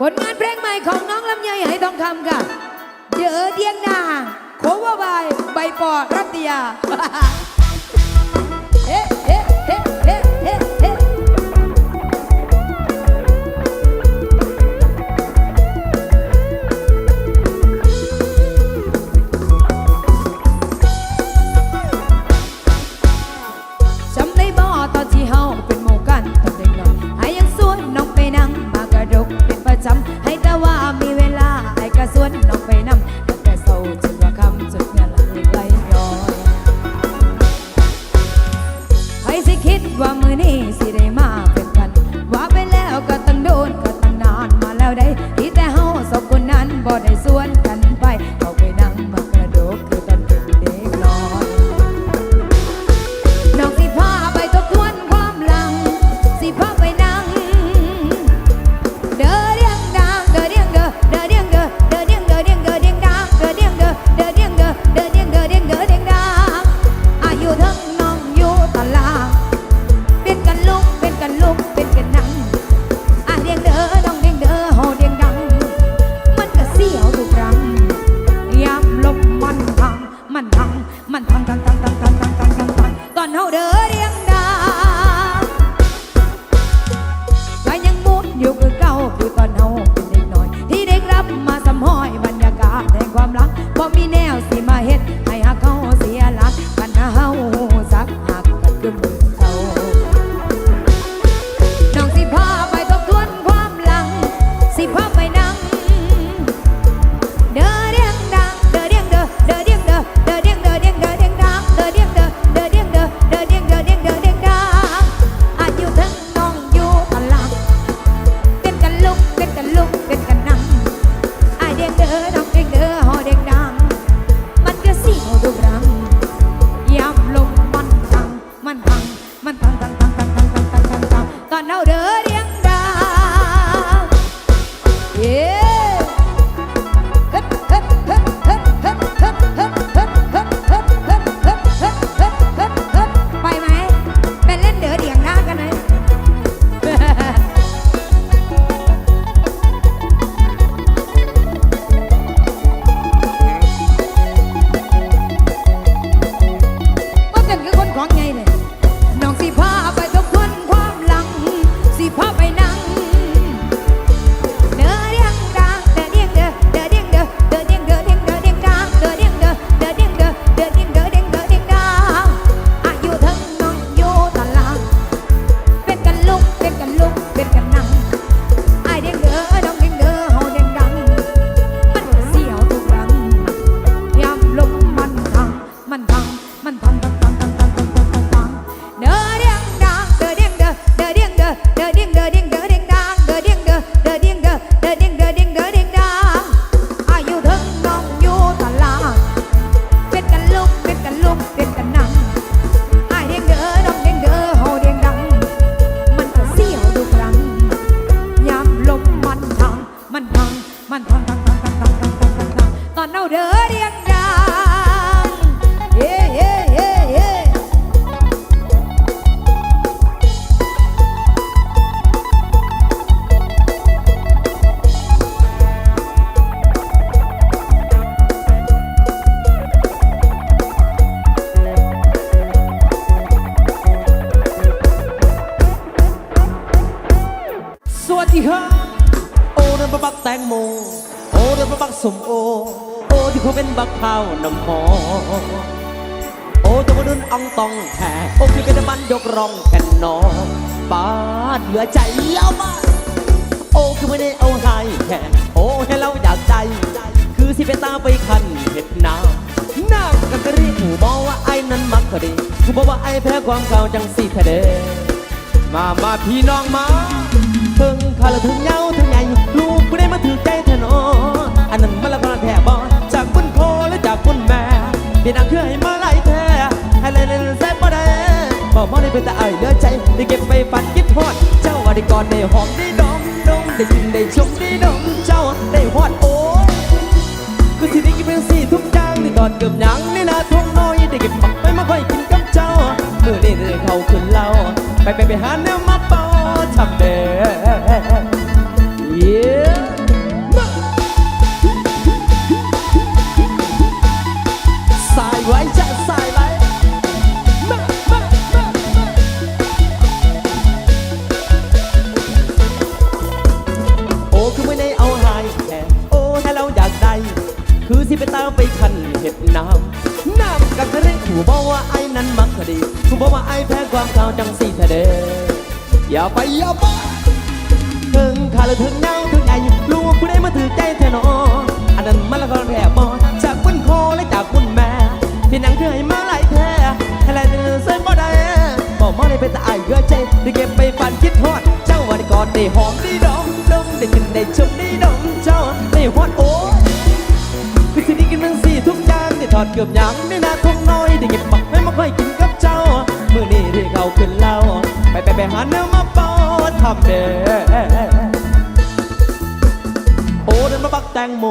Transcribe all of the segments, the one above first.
ผลงานเพลงใหม่ของน้องลำไยไหทองคำค่ะเดอเดียงนาโควบาย ใบปอรัตยา กระสวนน้องไปนำตั้งแต่เศร้าจนว่าคำจนเมื่อหลังไหลย้อยไว้สิคิดว่ามือนี้สิได้มา มันพัง มันพังทัน โอ้ตัวนุ่นอ่องตองแห่โอ้คือกันมันยกรองแผ่นนอปาดเหลือใจเล้วมาโอ้คือไม่ได้เอาหายแห่โอ้ให้เราอยากใจ คือสิไปตาไปคันเห็ดนาหน้ากันกรีหูบอกว่าไอ้นั้นมักกะรีกูบอกว่าไอ้แพ้ความเก่าจังสิท้เดมามาพี่น้องมาถึงข้าละถึงเงาถึงใหญ่ลูกกูได้มาถือใจแทอเนาะอันนั้นมันละบ้าแท้บอจากคนโพและจากบนแม่ พี่นางคือให้มาไล่แท้ให้ไล่เล่นแซ่บบ่ได้บอกมาได้เป็นตาเอ่ยเลือใจได้เก็บไปฝันคิดทอด เจ้าว่าได้กอดได้หอมได้ดมดมได้กินได้ชมได้ดมเจ้าได้หอดโอ้คือสิได้กินเป็นสี่ทุ่มจ้างได้กอดเกือบยังในนาท้งน้อยได้เก็บปักไปมาค่อยกินกับเจ้าเมื่อนี้ได้เขาขึ้นเล่าไปไปไปหาแนว ถึงเงาถึงไอลูกผู้ใดมาถือใจแท้หนออันนั้นมันละก็แผลบอจากบุญคอและจากบุญแม่ที่นังเคยมาหลายแท้ให้หลายเดือนเส้นบ่ได้บอกมาเลยเป็นตาไอ้เกือใจได้เก็บไปฝันคิดทอด เจ้าวันก่อนได้หอมได้ดมดมได้กินได้ชมได้ดมเจ้าได้ฮอดโอ้คือที่นี่กินมังสี่ทุกอย่างได้ถอดเกือบยังได้นาทงน้อยได้เก็บบักไม่มาค่อยกินกับเจ้ามื้อนี้ที่เขาขึ้นเล่าไปไปไปหาเนื้อมาป่าทำเด้ โอ้เดินมาบักแตงโม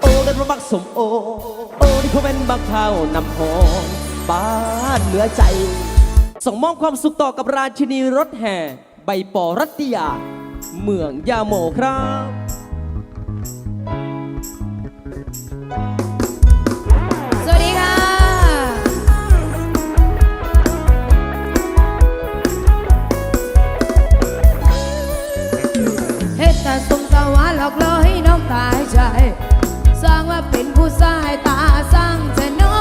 โอ้เดินมาบักสมโอ โอ้นี่เขาเป็นบักข้าวนำหอมบ้านเหลือใจ ส่งมอบความสุขต่อกับราชินีรถแห่ ใบปอรัตยา เมืองยาโมครับสวัสดีค่ะ เฮ็ดแต่สมตะวันหลอกล่อใหายใจ สร้างว่าเป็นผู้ชายตาสร้างจะนอ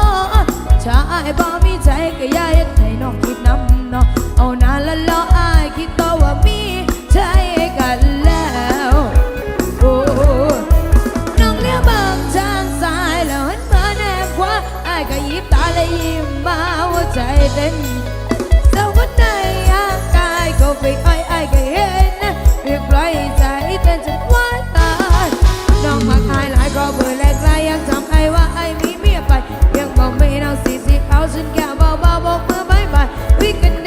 ชายบ่มีใจก็อย่าเฮ็ดให้น้องคิดน้ำเนาะเอาน้าละล้ออายคิดต่อว่ามีใจกันแล้วโอ้น้องเลี้ยวเบิกทางซ้ายแล้วหันมาแนบขวาอายก็ยิบตาและยิ้มมาหัวใจเต้นเจ้าวันใดอากายก็ไปอ้อยอายก็เห็นนะเรียกปล่อยใจเต้นจนว่าตา น้องมาตายหลายก็เบื่อแลกลายอยากทำไอ้ว่าไอ้มีเมียไปยังบอกไม่เอาสีสีเอาฉันแก่เบาๆบอกมือบายบายวิกัน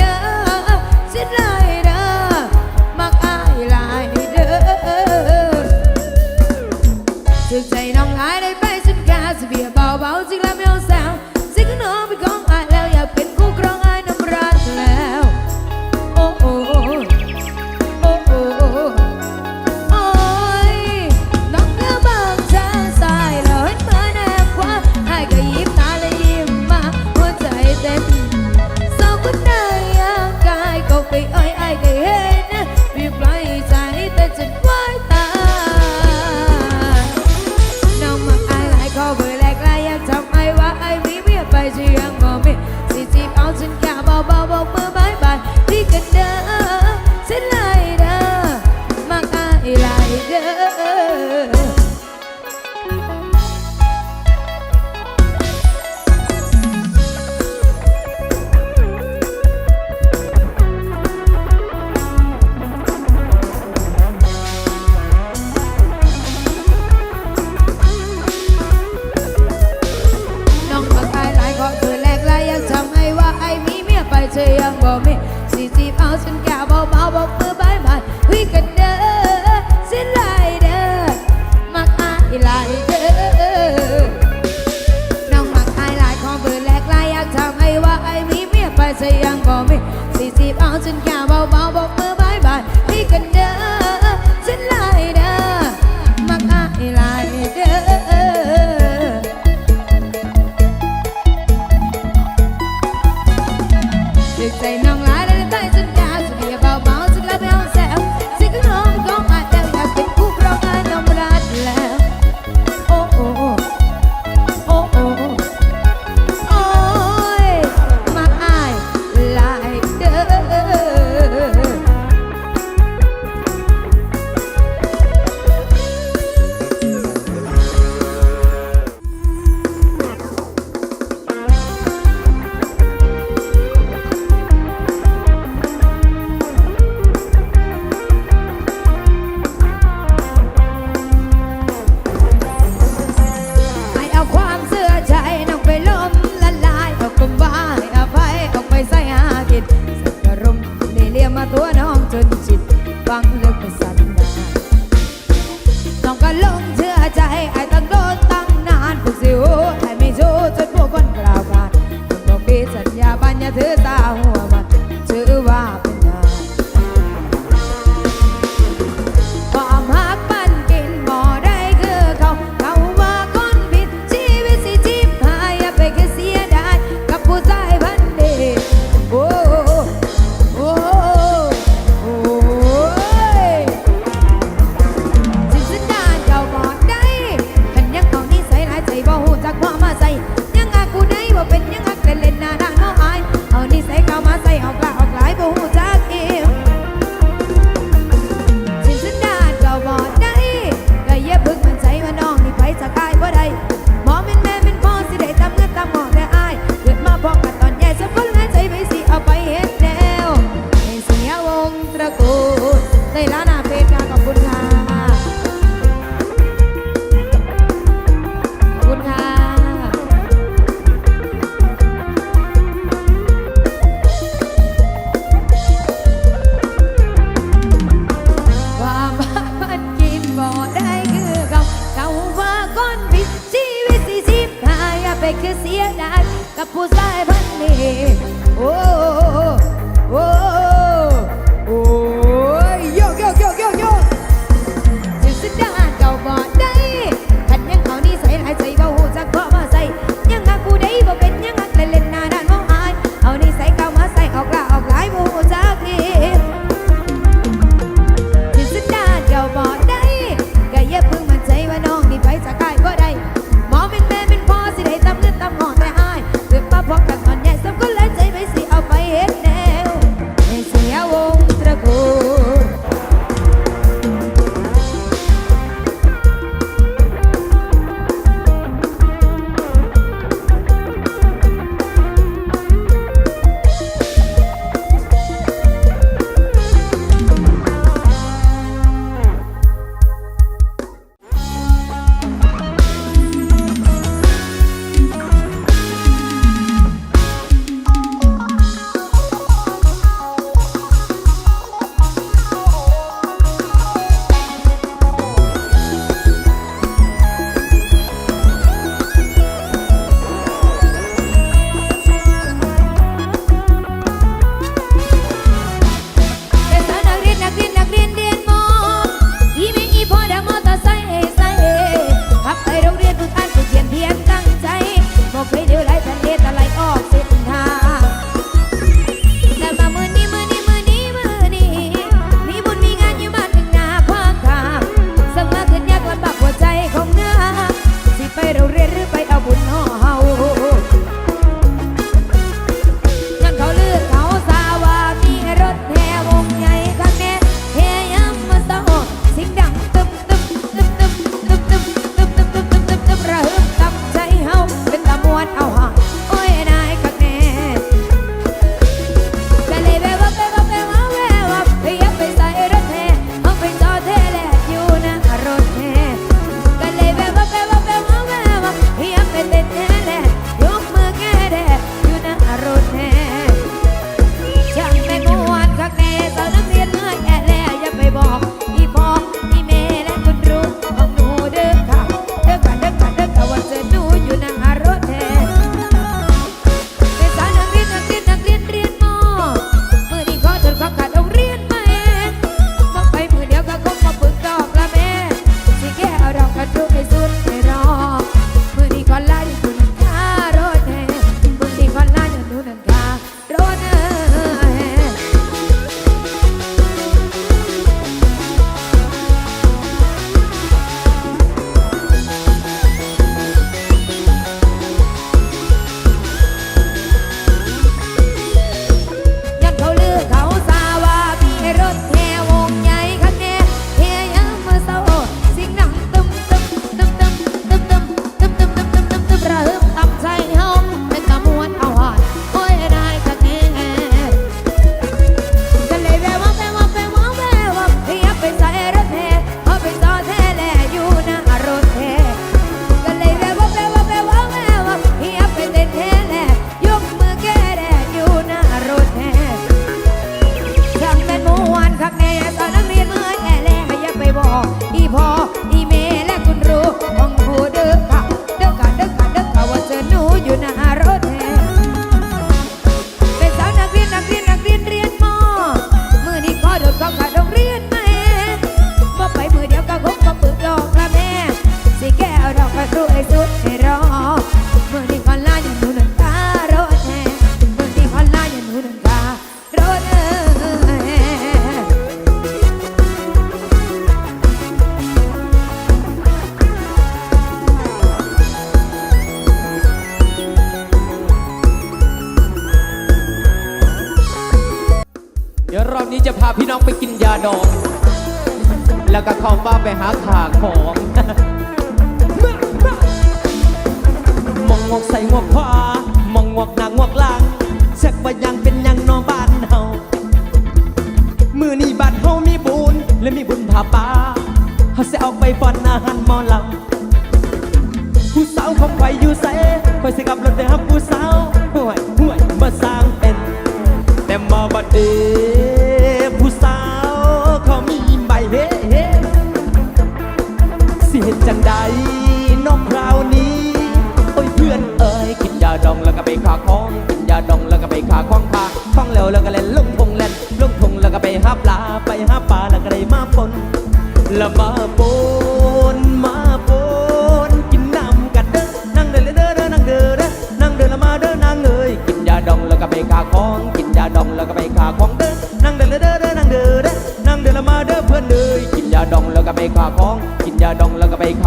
คือเสียดายกับผู้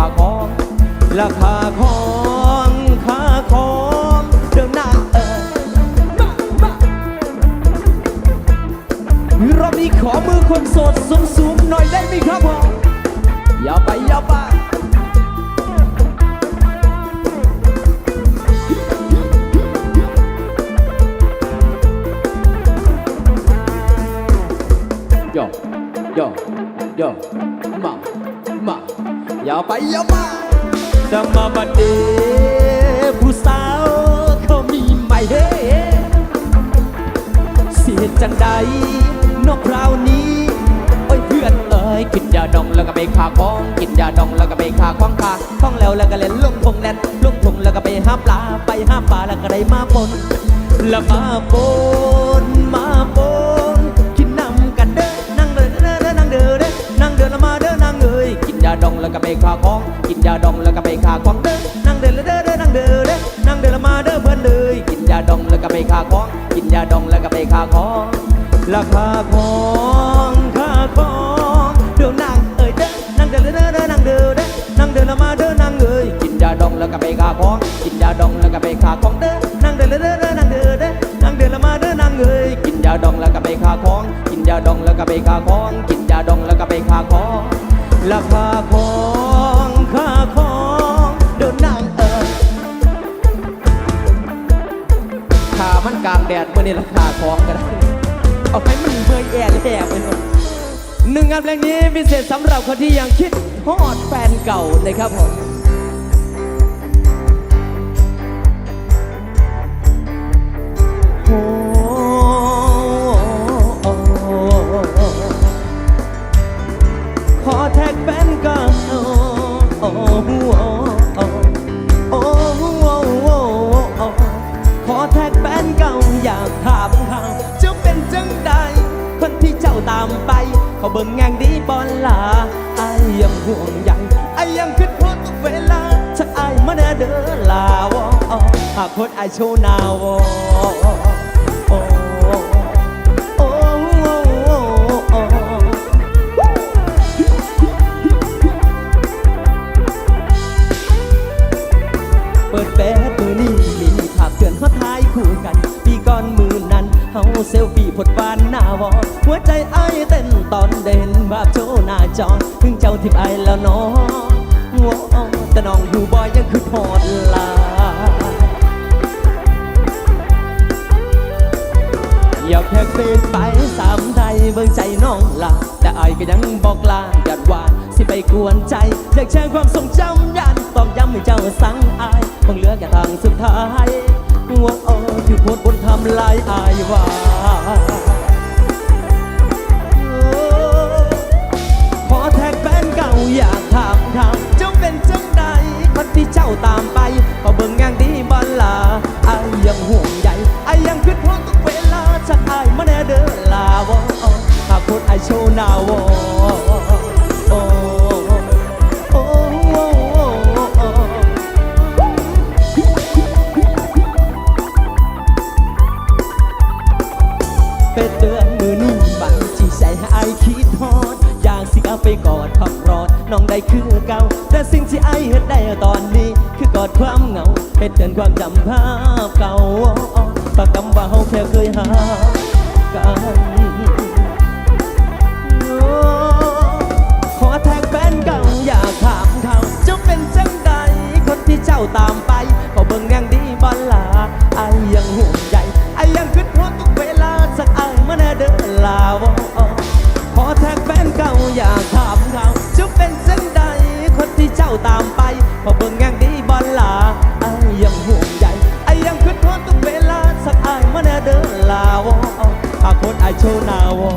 าของ ราคาของค่าของเดิมนาเออมามาเรามีขอมือคนโสดสูงสูงๆหน่อยได้ไหมครับผมอย่าไปอย่าไปโยโยโยมามา อย่าไปอย่ามาแต่มาบัดเดผู้สาวเขามีใหม่เฮ้เสียจังใดนอกคราวนี้โอ้ยเพื่อนเอ้ยกินยาดองแล้วก็ไปขาของ กินยาดองแล้วก็ไปขาของขาของแล้วแล้วก็เล่นลงทงเล่นลงทงแล้วก็ไปห้าปลาไปห้าปลาแล้วก็ได้มาปนแล้วมาปน ดองแล้วก็ไปขาของกินยาดองแล้วก็ไปขาของเด้อนั่งเด้อเด้อเด้อนั่งเด้อเด้อนั่งเด้อแล้วมาเด้อเพื่อนเอ้ยกินยาดองแล้วก็ไปขาของกินยาดองแล้วก็ไปขาของราคาของคาของเดี๋ยวนางเอ้ยเด้อนั่งเดินแล้วเด้อเด้อนั่งเดินเด้อนั่งเดินแล้วมาเด้อนางเอ้ยกินยาดองแล้วก็ไปขาของกินยาดองแล้วก็ไปขาของเด้อนั่งเดินแล้วเด้อเด้อนั่งเดินเด้อนั่งเดินแล้วมาเด้อนางเอ้ยกินยาดองแล้วก็ไปขาของกินยาดองแล้วก็ไปขาของกินยาดองแล้วก็ไปขาของราคาของ มันกลางแดดเมื่อนี้ราคาของกันเอาไปมันเมื่อยแย่แย่ไปหมดหนึ่งงานเพลงนี้พิเศษสำหรับคนที่ยังคิดฮอดแฟนเก่านะครับผมโอ้ขอแท็กแฟนเก่า เขาเบิ่งแงงดีบอลลาไอ้ยังห่วงใยไอ้ยังคิดพอทุกเวลาชักไอ้มาแน่เด้อลาวอหากคนไอ้โชว์หนาวอเปิดแป๊ดมือนี้มีภาพเตือนเขาทายคู่กัน ปีก่อนมือนั้นเฮาเซลฟี่พดฟานหน้าวอหัวใจไอ้ายเต้น ตอนเด่นภาพโชว์หน้าจอถึงเจ้าทิพย์ไอายแล้วเน้องแต่น้องอยู่บ่อยยังคือทอดลาอยากแท็กเฟซไปสามไทยเบิ่งใจน้องลาแต่ไอ้ายก็ยังบอกลาหยาดหวานสิไปกวนใจ อยากแชร์ความทรงจำยันตอกย้ำให้เจ้าสั่งอายคงเหลือแค่ทางสุดท้ายหัวโอ้ที่โพดบนทำลายอายว่า ตามไปพอเบิ่งงางดีบอลลาไอ้ายยังห่วงใยไอ้ายยังคิดพอทุกเวลาชักไอ้ายมาแน่เด้อลาวอหากพูดไอ้ายโชว์หนาวอ เหตุเกินความจำภาพเก่าประกำว่าเขาแค่เคยหากันขอแท็กแฟนเก่าอย่าถามเขาจะเป็นจังใดคนที่เจ้าตามไปก็เบิ่งแง่งดีบอลาไอยังห่วงใยไอยังคิดฮอดทุกเวลาสักอังมาแน่เด้อลาวขอแท็กแฟนเก่าอย่าถามเขาจะเป็นจังใดคนที่เจ้าตามไป อาคนไอโชนาวอ